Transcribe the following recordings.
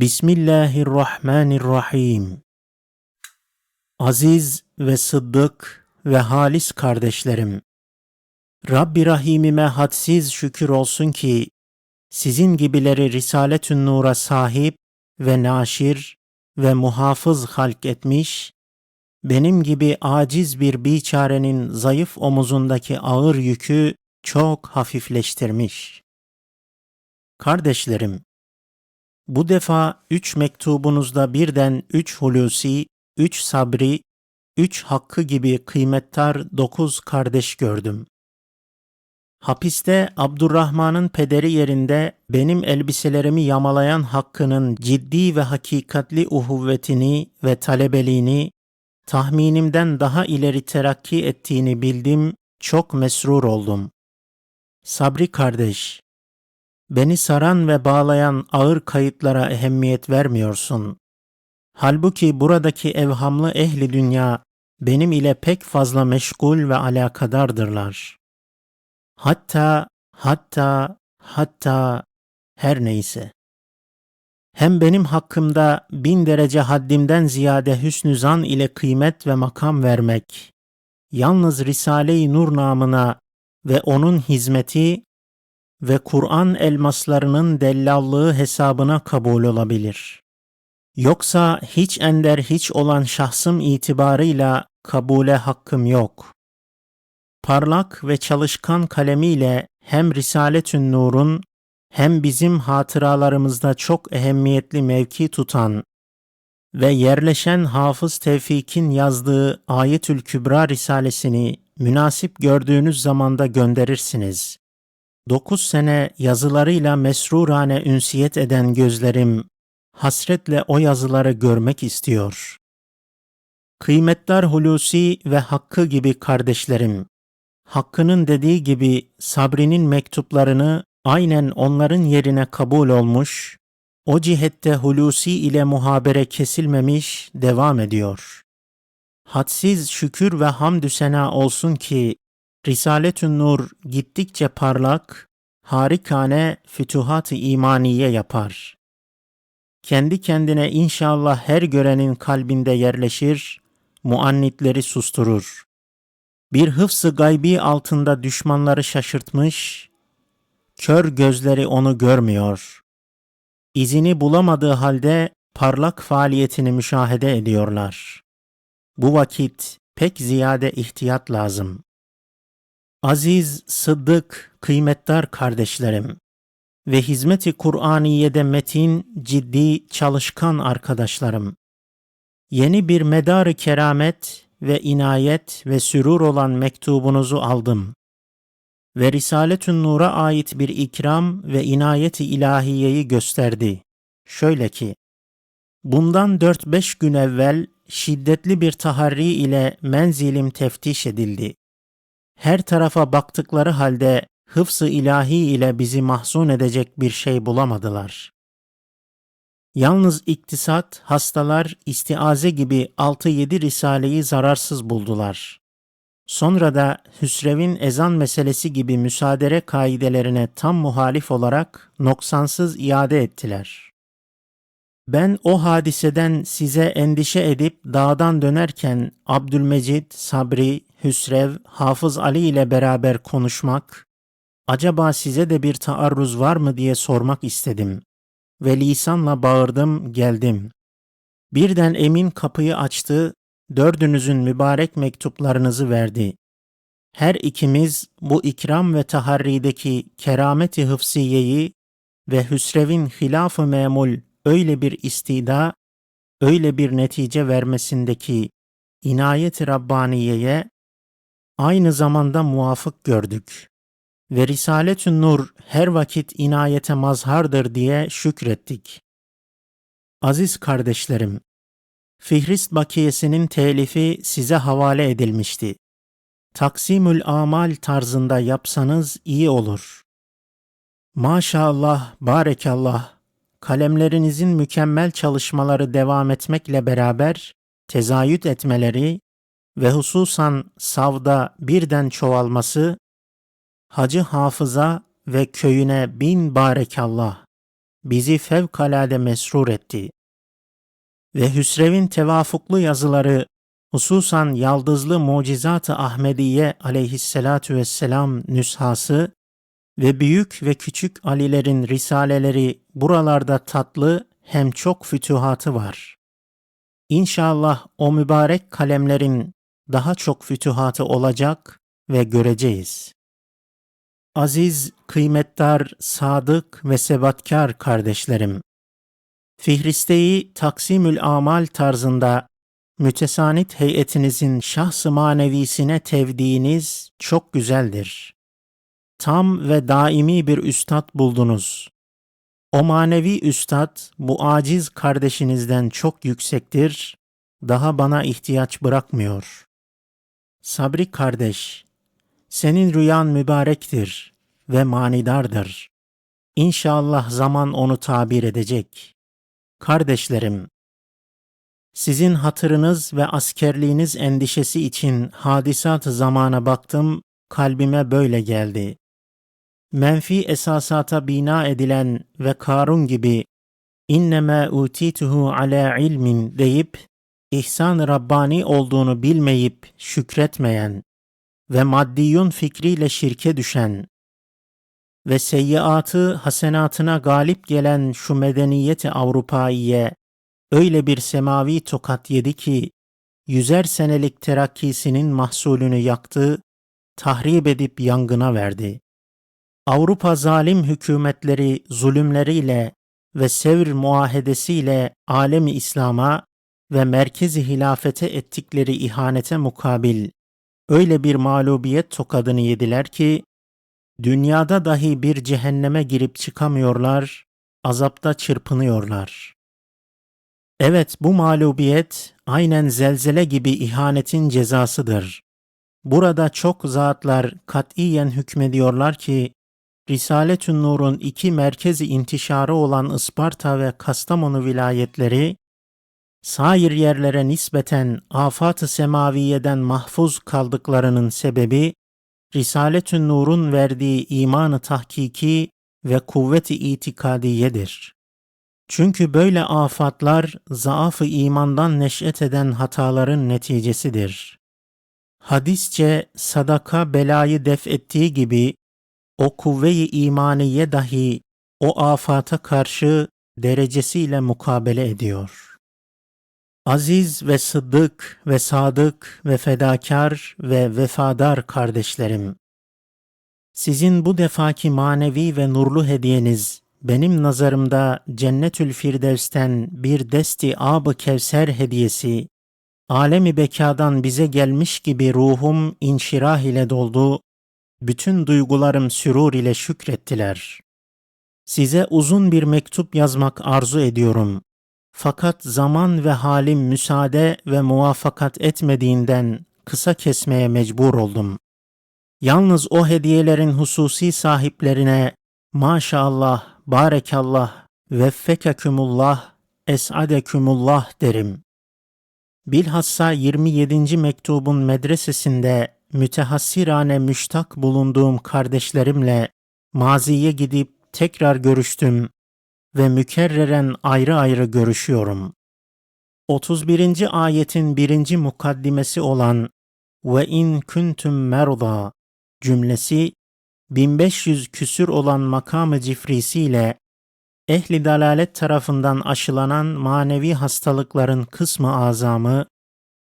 Bismillahirrahmanirrahim. Aziz ve sıddık ve halis kardeşlerim. Rabbi Rahimime hadsiz şükür olsun ki sizin gibileri Risaletün Nur'a sahip ve naşir ve muhafız halk etmiş, benim gibi aciz bir biçarenin zayıf omuzundaki ağır yükü çok hafifleştirmiş. Kardeşlerim, bu defa üç mektubunuzda birden üç hulusi, üç sabri, üç hakkı gibi kıymettar dokuz kardeş gördüm. Hapiste Abdurrahman'ın pederi yerinde benim elbiselerimi yamalayan hakkının ciddi ve hakikatli uhuvvetini ve talebeliğini tahminimden daha ileri terakki ettiğini bildim, çok mesrur oldum. Sabri kardeş, beni saran ve bağlayan ağır kayıtlara ehemmiyet vermiyorsun. Halbuki buradaki evhamlı ehli dünya benim ile pek fazla meşgul ve alakadardırlar. Hatta, hatta, hatta her neyse. Hem benim hakkımda bin derece haddimden ziyade hüsnü zan ile kıymet ve makam vermek, yalnız Risale-i Nur namına ve onun hizmeti ve Kur'an elmaslarının dellallığı hesabına kabul olabilir. Yoksa hiç ender hiç olan şahsım itibarıyla kabule hakkım yok. Parlak ve çalışkan kalemiyle hem Risaletün Nur'un hem bizim hatıralarımızda çok ehemmiyetli mevki tutan ve yerleşen Hafız Tevfik'in yazdığı Ayetül Kübra Risalesini münasip gördüğünüz zamanda gönderirsiniz. Dokuz sene yazılarıyla mesrurane ünsiyet eden gözlerim hasretle o yazıları görmek istiyor. Kıymetler Hulusi ve Hakkı gibi kardeşlerim, Hakkı'nın dediği gibi Sabri'nin mektuplarını aynen onların yerine kabul olmuş, o cihette Hulusi ile muhabere kesilmemiş devam ediyor. Hadsiz şükür ve hamdü sena olsun ki Risaletün Nur gittikçe parlak, harikane fütuhat-ı imaniye yapar. Kendi kendine inşallah her görenin kalbinde yerleşir, muannitleri susturur. Bir hıfzı gaybi altında düşmanları şaşırtmış, kör gözleri onu görmüyor. İzini bulamadığı halde parlak faaliyetini müşahede ediyorlar. Bu vakit pek ziyade ihtiyat lazım. Aziz, sıddık, kıymetdar kardeşlerim ve hizmeti Kur'aniye'de metin, ciddi, çalışkan arkadaşlarım. Yeni bir medarı keramet ve inayet ve sürur olan mektubunuzu aldım. Ve Risaletün Nur'a ait bir ikram ve inayeti ilahiyeyi gösterdi. Şöyle ki, bundan 4-5 gün evvel şiddetli bir taharri ile menzilim teftiş edildi her tarafa baktıkları halde hıfsı ilahi ile bizi mahzun edecek bir şey bulamadılar. Yalnız iktisat, hastalar, istiaze gibi 6-7 risaleyi zararsız buldular. Sonra da Hüsrev'in ezan meselesi gibi müsaadere kaidelerine tam muhalif olarak noksansız iade ettiler. Ben o hadiseden size endişe edip dağdan dönerken Abdülmecid, Sabri, Hüsrev, Hafız Ali ile beraber konuşmak, acaba size de bir taarruz var mı diye sormak istedim. Ve lisanla bağırdım, geldim. Birden Emin kapıyı açtı, dördünüzün mübarek mektuplarınızı verdi. Her ikimiz bu ikram ve taharrideki kerameti hıfsiyeyi ve Hüsrev'in hilaf-ı memul öyle bir istida, öyle bir netice vermesindeki inayet-i Rabbaniye'ye aynı zamanda muvafık gördük. Ve Risaletün Nur her vakit inayete mazhardır diye şükrettik. Aziz kardeşlerim, Fihrist Bakiyesi'nin telifi size havale edilmişti. Taksimül amal tarzında yapsanız iyi olur. Maşallah, barekallah, kalemlerinizin mükemmel çalışmaları devam etmekle beraber tezayüt etmeleri ve hususan savda birden çoğalması, Hacı Hafıza ve köyüne bin barekallah. bizi fevkalade mesrur etti. Ve Hüsrev'in tevafuklu yazıları, hususan Yaldızlı Mucizat-ı Ahmediye aleyhissalatu vesselam nüshası ve büyük ve küçük Alilerin risaleleri buralarda tatlı hem çok fütühatı var. İnşallah o mübarek kalemlerin daha çok fütühatı olacak ve göreceğiz. Aziz, kıymetdar, sadık ve sebatkar kardeşlerim, Fihristeyi Taksimül Amal tarzında mütesanit heyetinizin şahs-ı manevisine tevdiğiniz çok güzeldir. Tam ve daimi bir üstad buldunuz. O manevi üstad bu aciz kardeşinizden çok yüksektir, daha bana ihtiyaç bırakmıyor. Sabri kardeş, senin rüyan mübarektir ve manidardır. İnşallah zaman onu tabir edecek. Kardeşlerim, sizin hatırınız ve askerliğiniz endişesi için hadisat zamana baktım, kalbime böyle geldi. Menfi esasata bina edilen ve Karun gibi inneme utituhu ala ilmin deyip ihsan Rabbani olduğunu bilmeyip şükretmeyen ve maddiyun fikriyle şirke düşen ve seyyiatı hasenatına galip gelen şu medeniyeti Avrupaiye öyle bir semavi tokat yedi ki yüzer senelik terakkisinin mahsulünü yaktı, tahrip edip yangına verdi. Avrupa zalim hükümetleri zulümleriyle ve sevr muahedesiyle alemi İslam'a ve merkezi hilafete ettikleri ihanete mukabil öyle bir mağlubiyet tokadını yediler ki dünyada dahi bir cehenneme girip çıkamıyorlar, azapta çırpınıyorlar. Evet bu mağlubiyet aynen zelzele gibi ihanetin cezasıdır. Burada çok zatlar katiyen hükmediyorlar ki Risaletün Nur'un iki merkezi intişarı olan Isparta ve Kastamonu vilayetleri sair yerlere nispeten afat-ı semaviyeden mahfuz kaldıklarının sebebi Risaletün Nur'un verdiği imanı tahkiki ve kuvveti itikadiyedir. Çünkü böyle afatlar zaafı imandan neş'et eden hataların neticesidir. Hadisçe sadaka belayı def ettiği gibi o kuvve-i imaniye dahi o afata karşı derecesiyle mukabele ediyor. Aziz ve sıddık ve sadık ve fedakar ve vefadar kardeşlerim, sizin bu defaki manevi ve nurlu hediyeniz benim nazarımda Cennetül Firdevs'ten bir desti ab Kevser hediyesi, alemi bekadan bize gelmiş gibi ruhum inşirah ile doldu, bütün duygularım sürur ile şükrettiler. Size uzun bir mektup yazmak arzu ediyorum. Fakat zaman ve halim müsaade ve muvaffakat etmediğinden kısa kesmeye mecbur oldum. Yalnız o hediyelerin hususi sahiplerine maşallah, barekallah, veffekekümullah, es'adekümullah derim. Bilhassa 27. mektubun medresesinde mütehassirane müştak bulunduğum kardeşlerimle maziye gidip tekrar görüştüm ve mükerreren ayrı ayrı görüşüyorum. 31. ayetin birinci mukaddimesi olan ve in kuntum merda cümlesi 1500 küsür olan makamı cifrisiyle ehli dalalet tarafından aşılanan manevi hastalıkların kısmı azamı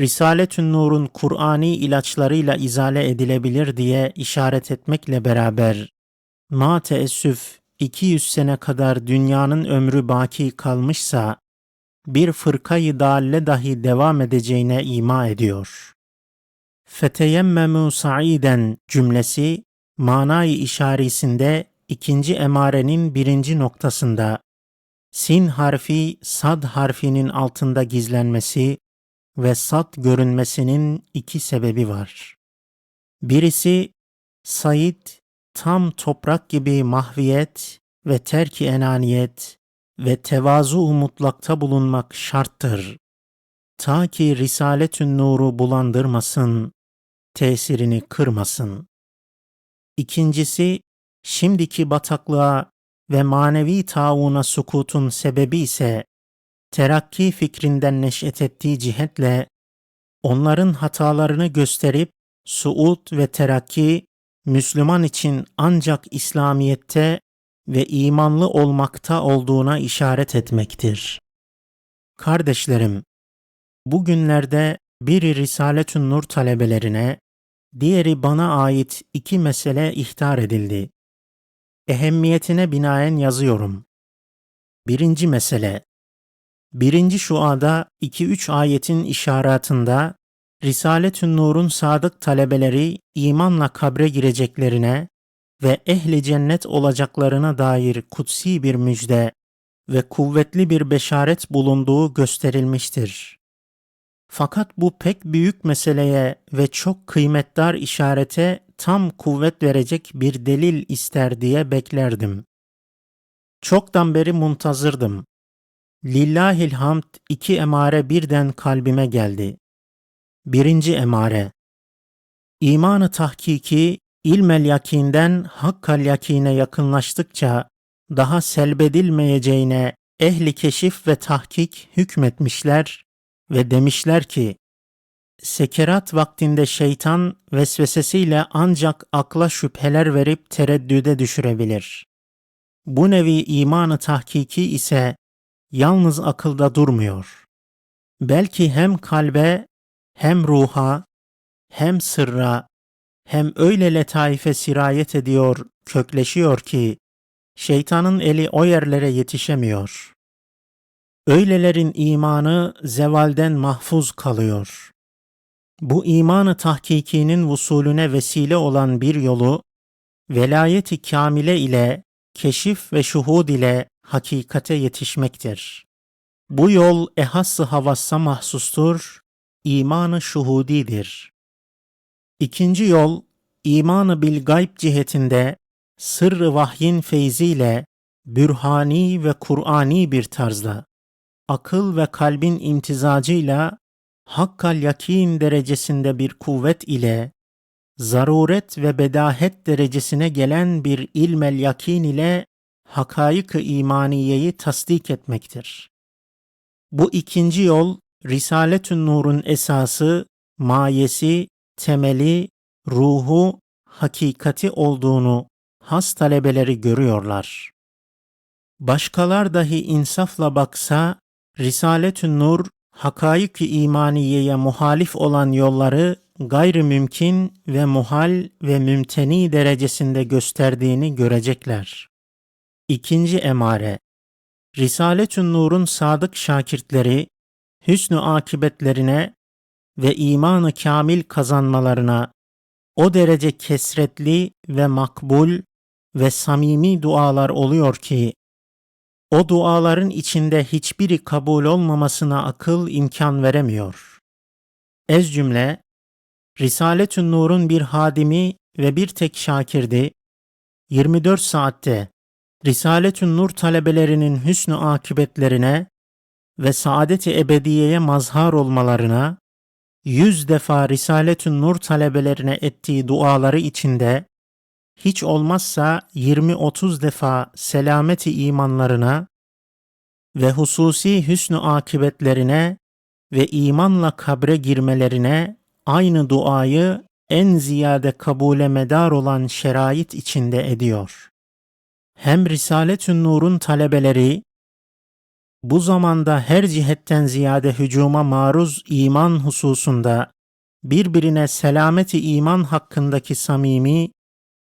Risaletün Nur'un Kur'ani ilaçlarıyla izale edilebilir diye işaret etmekle beraber ma teessüf 200 sene kadar dünyanın ömrü baki kalmışsa bir fırkayı dalle dahi devam edeceğine ima ediyor. Feteyemmemu sa'iden cümlesi manayı işaresinde ikinci emarenin birinci noktasında sin harfi sad harfinin altında gizlenmesi ve sat görünmesinin iki sebebi var. Birisi Said tam toprak gibi mahviyet ve terki enaniyet ve tevazu mutlakta bulunmak şarttır. Ta ki Risaletün Nur'u bulandırmasın, tesirini kırmasın. İkincisi, şimdiki bataklığa ve manevi tauna sukutun sebebi ise terakki fikrinden neş'et ettiği cihetle onların hatalarını gösterip suud ve terakki Müslüman için ancak İslamiyette ve imanlı olmakta olduğuna işaret etmektir. Kardeşlerim, bugünlerde biri Risaletün Nur talebelerine, diğeri bana ait iki mesele ihtar edildi. Ehemmiyetine binaen yazıyorum. Birinci mesele, birinci şuada 2-3 ayetin işaretinde Risaletün Nur'un sadık talebeleri imanla kabre gireceklerine ve ehli cennet olacaklarına dair kutsi bir müjde ve kuvvetli bir beşaret bulunduğu gösterilmiştir. Fakat bu pek büyük meseleye ve çok kıymetdar işarete tam kuvvet verecek bir delil ister diye beklerdim. Çoktan beri muntazırdım. Lillahil hamd iki emare birden kalbime geldi. Birinci emare İmanı tahkiki, ilmel yakinden hakkal yakine yakınlaştıkça daha selbedilmeyeceğine ehli keşif ve tahkik hükmetmişler ve demişler ki, sekerat vaktinde şeytan vesvesesiyle ancak akla şüpheler verip tereddüde düşürebilir. Bu nevi imanı tahkiki ise yalnız akılda durmuyor. Belki hem kalbe hem ruha hem sırra hem öyle letaife sirayet ediyor, kökleşiyor ki şeytanın eli o yerlere yetişemiyor. Öylelerin imanı zevalden mahfuz kalıyor. Bu imanı tahkikinin vusulüne vesile olan bir yolu velayeti kamile ile keşif ve şuhud ile hakikate yetişmektir. Bu yol ehassı havassa mahsustur, imanı şuhudidir. İkinci yol, imanı bil gayb cihetinde sırrı vahyin feyziyle bürhani ve Kur'ani bir tarzda, akıl ve kalbin imtizacıyla hakkal yakin derecesinde bir kuvvet ile zaruret ve bedahet derecesine gelen bir ilmel yakin ile hakayık-ı imaniyeyi tasdik etmektir. Bu ikinci yol Risaletün Nur'un esası, mayesi, temeli, ruhu, hakikati olduğunu has talebeleri görüyorlar. Başkalar dahi insafla baksa, Risaletün Nur, hakaik-i imaniyeye muhalif olan yolları gayrı mümkün ve muhal ve mümteni derecesinde gösterdiğini görecekler. İkinci emare Risaletün Nur'un sadık şakirtleri hüsnü akibetlerine ve imanı kamil kazanmalarına o derece kesretli ve makbul ve samimi dualar oluyor ki o duaların içinde hiçbiri kabul olmamasına akıl imkan veremiyor. Ez cümle Risaletün Nur'un bir hadimi ve bir tek şakirdi. 24 saatte Risaletün Nur talebelerinin hüsnü akibetlerine ve saadet-i ebediyeye mazhar olmalarına yüz defa Risaletün Nur talebelerine ettiği duaları içinde hiç olmazsa 20-30 defa selameti imanlarına ve hususi hüsnü akibetlerine ve imanla kabre girmelerine aynı duayı en ziyade kabule medar olan şerait içinde ediyor. Hem Risaletün Nur'un talebeleri bu zamanda her cihetten ziyade hücuma maruz iman hususunda birbirine selameti iman hakkındaki samimi,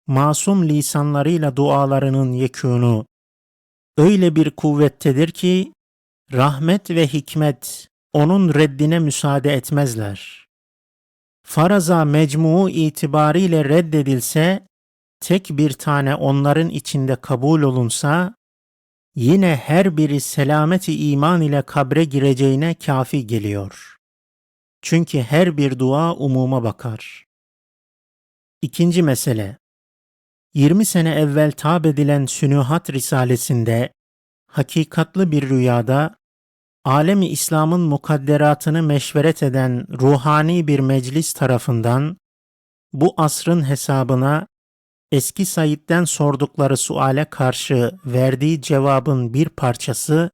masum lisanlarıyla dualarının yekûnu öyle bir kuvvettedir ki rahmet ve hikmet onun reddine müsaade etmezler. Faraza mecmuu itibariyle reddedilse, tek bir tane onların içinde kabul olunsa, yine her biri selameti iman ile kabre gireceğine kafi geliyor. Çünkü her bir dua umuma bakar. İkinci mesele 20 sene evvel tab edilen Sünuhat Risalesinde hakikatlı bir rüyada alemi İslam'ın mukadderatını meşveret eden ruhani bir meclis tarafından bu asrın hesabına eski Said'den sordukları suale karşı verdiği cevabın bir parçası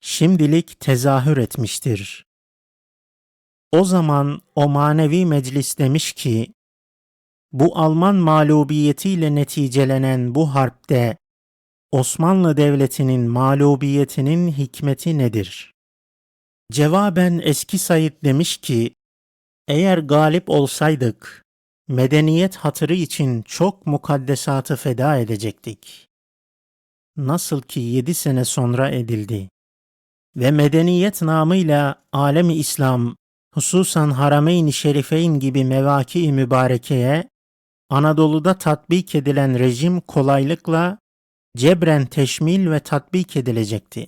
şimdilik tezahür etmiştir. O zaman o manevi meclis demiş ki, bu Alman mağlubiyetiyle neticelenen bu harpte Osmanlı Devleti'nin mağlubiyetinin hikmeti nedir? Cevaben eski Said demiş ki, eğer galip olsaydık, medeniyet hatırı için çok mukaddesatı feda edecektik. Nasıl ki yedi sene sonra edildi. Ve medeniyet namıyla alemi İslam, hususan Harameyn-i Şerifeyn gibi mevaki mübarekeye, Anadolu'da tatbik edilen rejim kolaylıkla cebren teşmil ve tatbik edilecekti.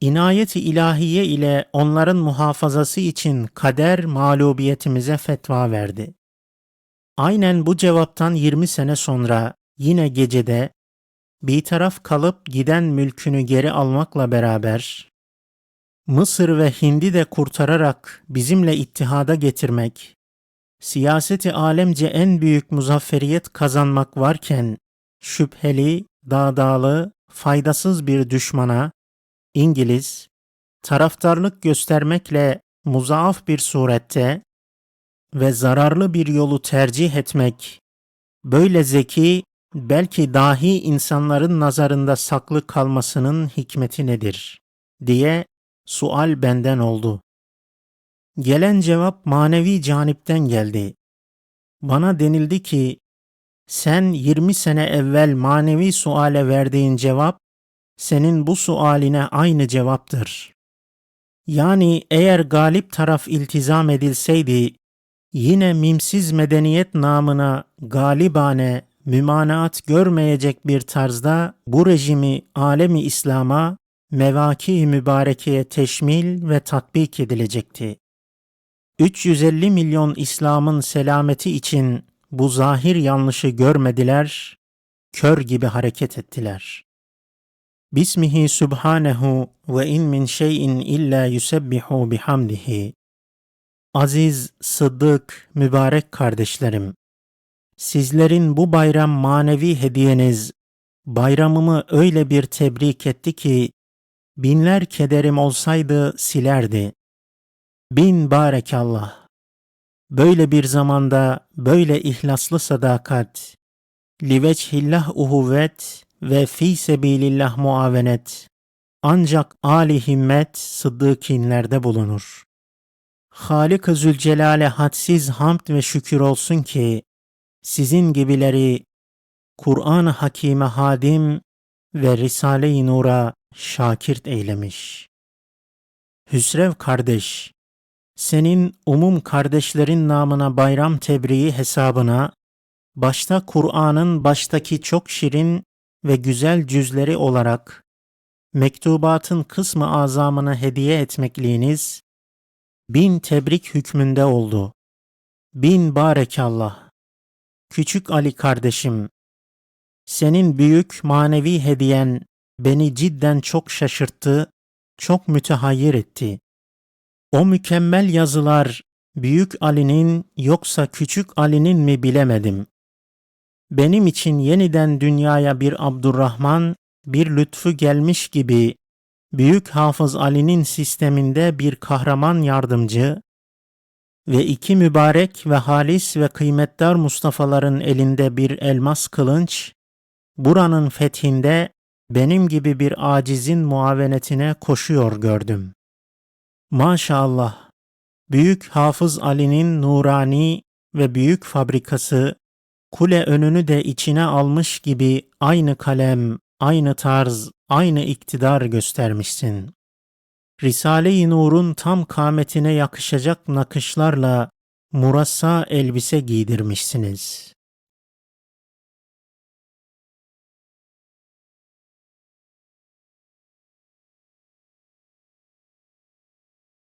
İnayet-i ilahiye ile onların muhafazası için kader mağlubiyetimize fetva verdi. Aynen bu cevaptan 20 sene sonra yine gecede bir taraf kalıp giden mülkünü geri almakla beraber Mısır ve Hind'i de kurtararak bizimle ittihada getirmek, siyaseti alemce en büyük muzafferiyet kazanmak varken şüpheli, dağdağlı, faydasız bir düşmana İngiliz taraftarlık göstermekle muzaaf bir surette ve zararlı bir yolu tercih etmek böyle zeki belki dahi insanların nazarında saklı kalmasının hikmeti nedir diye sual benden oldu. Gelen cevap manevi canipten geldi. Bana denildi ki sen 20 sene evvel manevi suale verdiğin cevap senin bu sualine aynı cevaptır. Yani eğer galip taraf iltizam edilseydi, yine mimsiz medeniyet namına galibane, mümanaat görmeyecek bir tarzda bu rejimi alemi İslam'a, mevaki mübarekeye teşmil ve tatbik edilecekti. 350 milyon İslam'ın selameti için bu zahir yanlışı görmediler, kör gibi hareket ettiler. Bismihi subhanehu ve in min şeyin illa yusebbihu bihamdihi. Aziz, sıddık, mübarek kardeşlerim. Sizlerin bu bayram manevi hediyeniz bayramımı öyle bir tebrik etti ki binler kederim olsaydı silerdi. Bin barekallah. Böyle bir zamanda böyle ihlaslı sadakat, liveçhillah uhuvvet ve fi sebilillah muavenet ancak ali himmet sıddıkinlerde bulunur. Halik-ı Zülcelal'e hadsiz hamd ve şükür olsun ki sizin gibileri Kur'an-ı Hakime hadim ve Risale-i Nur'a şakirt eylemiş. Hüsrev kardeş, senin umum kardeşlerin namına bayram tebriği hesabına başta Kur'an'ın baştaki çok şirin ve güzel cüzleri olarak mektubatın kısmı azamını hediye etmekliğiniz bin tebrik hükmünde oldu. Bin barekallah. Küçük Ali kardeşim, senin büyük manevi hediyen beni cidden çok şaşırttı, çok mütehayyir etti. O mükemmel yazılar Büyük Ali'nin yoksa Küçük Ali'nin mi bilemedim. Benim için yeniden dünyaya bir Abdurrahman, bir lütfu gelmiş gibi Büyük Hafız Ali'nin sisteminde bir kahraman yardımcı ve iki mübarek ve halis ve kıymetdar Mustafa'ların elinde bir elmas kılınç, buranın fethinde benim gibi bir acizin muavenetine koşuyor gördüm. Maşallah, Büyük Hafız Ali'nin nurani ve büyük fabrikası, kule önünü de içine almış gibi aynı kalem, aynı tarz, aynı iktidar göstermişsin. Risale-i Nur'un tam kametine yakışacak nakışlarla murassa elbise giydirmişsiniz.